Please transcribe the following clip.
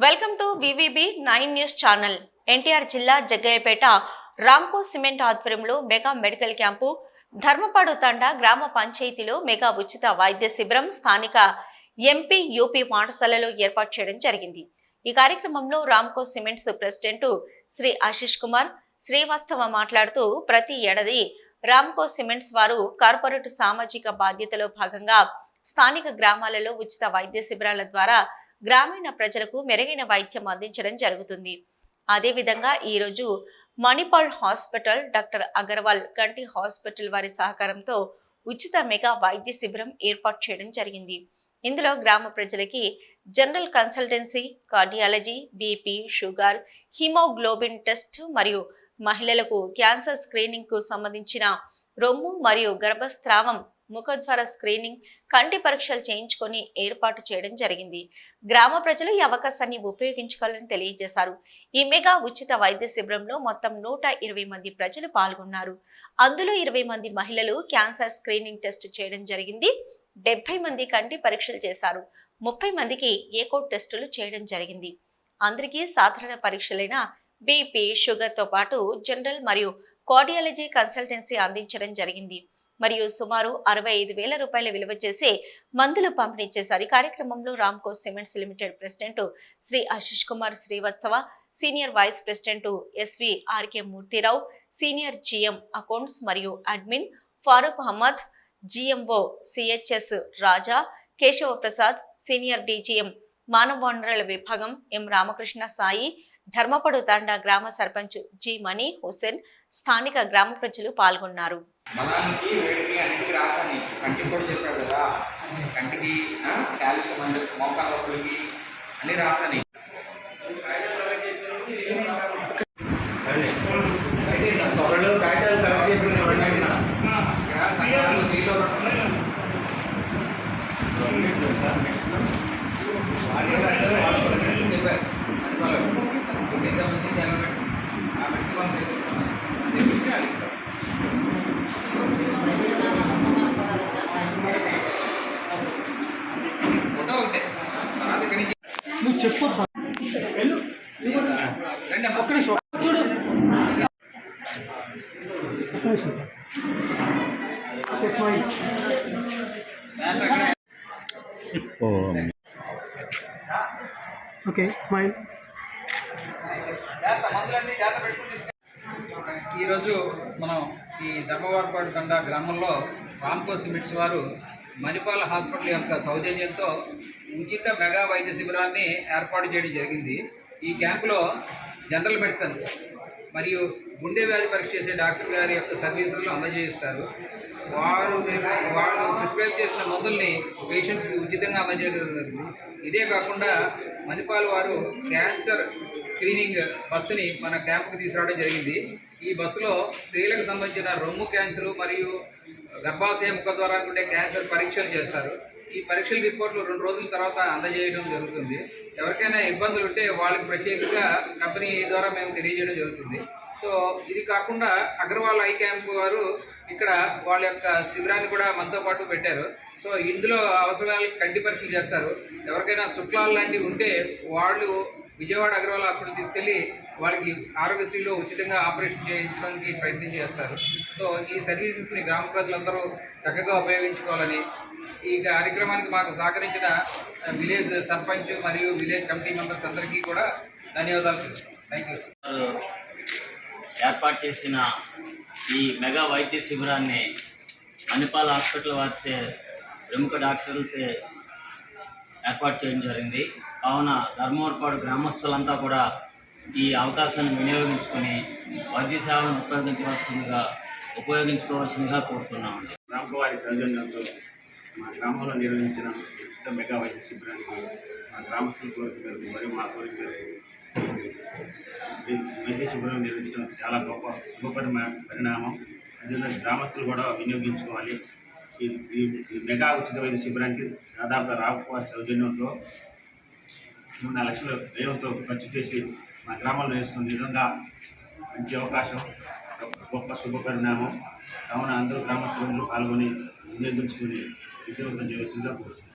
Welcome to VVB nine news channel. NTR జిల్లా Jaggayyapeta Ramco cement ఆధ్వర్యంలో mega medical camp Dharmapadu తండా గ్రామ పంచాయతీలో మెగా ఉచిత వైద్య శిబిరం స్థానిక ఎంపీ యూపీ పాఠశాలలో ఏర్పాటు చేయడం జరిగింది. ఈ కార్యక్రమంలో రామ్కో సిమెంట్స్ ప్రెసిడెంట్ శ్రీ ఆశిష్ కుమార్ శ్రీవాస్తవ మాట్లాడుతూ ప్రతి ఏడాది రామ్కో సిమెంట్స్ వారు కార్పొరేట్ సామాజిక బాధ్యతలో భాగంగా స్థానిక గ్రామాలలో ఉచిత వైద్య శిబిరాల ద్వారా గ్రామీణ ప్రజలకు మెరుగైన వైద్యం అందించడం జరుగుతుంది. అదేవిధంగా ఈరోజు మణిపాల్ హాస్పిటల్ డాక్టర్ అగర్వాల్ కంటి హాస్పిటల్ వారి సహకారంతో ఉచిత మెగా వైద్య శిబిరం ఏర్పాటు చేయడం జరిగింది. ఇందులో గ్రామ ప్రజలకి general consultancy cardiology BP sugar haemoglobin test మరియు మహిళలకు క్యాన్సర్ స్క్రీనింగ్కు సంబంధించిన రొమ్ము మరియు గర్భస్రావం ముఖద్వార స్క్రీనింగ్ కంటి పరీక్షలు చేయించుకొని ఏర్పాటు చేయడం జరిగింది. గ్రామ ప్రజలు ఈ అవకాశాన్ని ఉపయోగించుకోవాలని తెలియజేశారు. ఈ మెగా ఉచిత వైద్య శిబిరంలో మొత్తం నూట ఇరవై మంది ప్రజలు పాల్గొన్నారు. అందులో ఇరవై మంది మహిళలు క్యాన్సర్ స్క్రీనింగ్ టెస్ట్ చేయడం జరిగింది. డెబ్బై మంది కంటి పరీక్షలు చేశారు. ముప్పై మందికి ఏకో టెస్టులు చేయడం జరిగింది. అందరికీ సాధారణ పరీక్షలైన బీపీ షుగర్తో పాటు జనరల్ మరియు కార్డియాలజీ కన్సల్టెన్సీ అందించడం జరిగింది. మరియు సుమారు అరవై ఐదు వేల రూపాయల విలువ చేసే మందులు పంపిణీ చేశారు. ఈ కార్యక్రమంలో Ramco cements limited president Shri Ashish Kumar Srivatsava senior vice president SV RK Murthyrao senior GM accounts మరియు admin Farooq Ahmed GMO CHS Raja Keshava Prasad senior DGM మానవ వనరుల విభాగం ఎం రామకృష్ణ సాయి ధర్మపడు తండా గ్రామ సర్పంచ్ జి మణి హుసేన్ స్థానిక గ్రామ ప్రజలు పాల్గొన్నారు. మలానికి వేడికి అన్నిటికి రాసాను కంటికి కూడా చెప్పారు కదా. కంటికి ఆ, అని చెప్పి మోకాల నొప్పులకి అన్ని రాసాను చెప్పారు. అది వాళ్ళు మెడిసిన్ ఆ మెడిసిన్ వాళ్ళు తెప్పించుకున్నారు తెప్పించి చెప్పు. ఒక్క నిమిషం. చూడు. ఒక్క నిమిషం సార్. ఓకే స్మైల్ ఈరోజు మనం ఈ ధర్మవరపాడు తండ గ్రామంలో రామ్కో సిమెంట్స్ వారు మణిపాల్ హాస్పిటల్ యొక్క సౌజన్యంతో ఉచిత మెగా వైద్య శిబిరాన్ని ఏర్పాటు చేయడం జరిగింది. ఈ క్యాంపులో జనరల్ మెడిసిన్ మరియు గుండె వ్యాధి పరీక్ష చేసే డాక్టర్ గారి యొక్క సర్వీసులను అందజేస్తారు వారు వాళ్ళు ప్రిస్క్రైబ్ చేసిన మందుల్ని పేషెంట్స్కి ఉచితంగా అందజేయడం జరిగింది. ఇదే కాకుండా మణిపాల్ వారు క్యాన్సర్ స్క్రీనింగ్ బస్సుని మన క్యాంపుకి తీసుకురావడం జరిగింది. ఈ బస్సులో స్త్రీలకు సంబంధించిన రొమ్ము క్యాన్సరు మరియు గర్భాశయ ముఖ ద్వారా ఉండే క్యాన్సర్ పరీక్షలు చేస్తారు. ఈ పరీక్షల రిపోర్ట్లు రెండు రోజుల తర్వాత అందజేయడం జరుగుతుంది. ఎవరికైనా ఇబ్బందులు ఉంటే వాళ్ళకి ప్రత్యేకంగా కంపెనీ ద్వారా మేము తెలియజేయడం జరుగుతుంది. సో ఇది కాకుండా అగ్రవాల్ ఐ క్యాంప్ వారు ఇక్కడ వాళ్ళ యొక్క శిబిరాన్ని కూడా మనతో పాటు పెట్టారు. సో ఇందులో అవసరాలు కంటి పరీక్షలు చేస్తారు. ఎవరికైనా శుక్లాలు లాంటివి ఉంటే వాళ్ళు విజయవాడ అగ్రవాల్ హాస్పిటల్ తీసుకెళ్ళి వాళ్ళకి ఆరోగ్యశ్రీలో ఉచితంగా ఆపరేషన్ చేయించడానికి ప్రయత్నం చేస్తారు. సో ఈ సర్వీసెస్ని గ్రామ ప్రజలందరూ చక్కగా ఉపయోగించుకోవాలని ఈ కార్యక్రమానికి మాకు సహకరించిన విలేజ్ సర్పంచ్ మరియు విలేజ్ కమిటీ మెంబర్స్ అందరికీ కూడా ధన్యవాదాలు థ్యాంక్ యూ ఏర్పాటు చేసిన ఈ మెగా వైద్య శిబిరాన్ని మణిపాల్ హాస్పిటల్ వారిచే ప్రముఖ డాక్టర్లతో ఏర్పాటు చేయడం జరిగింది. కావున ధర్మవరపాడు గ్రామస్తులంతా కూడా ఈ అవకాశాన్ని వినియోగించుకొని వైద్య సేవలను ఉపయోగించవలసిందిగా ఉపయోగించుకోవాల్సిందిగా కోరుతున్నామండి. రామకుమారి సౌజన్యంతో మా గ్రామంలో నిర్వహించిన ఉచిత మెగా వైద్య శిబిరానికి మా గ్రామస్తుల కోరిక మేరకు మరియు మా కోరిక మేరకు వైద్య శిబిరం నిర్వహించడం చాలా గొప్ప శుభపరిమ పరిణామం. అందులో గ్రామస్తులు కూడా వినియోగించుకోవాలి. ఈ మెగా ఉచిత వైద్య శిబిరానికి దాదాపు రామకుమారి సౌజన్యంతో మూడు లక్షల వ్యయంతో ఖర్చు చేసి మా గ్రామంలో నేర్చుకున్న నిజంగా మంచి అవకాశం. గొప్ప శుభపరిణామం కావున అందరూ గ్రామస్తులందరూ పాల్గొని వినియోగించుకుని విజయవంతం చేస్తుందా కోరుతున్నాను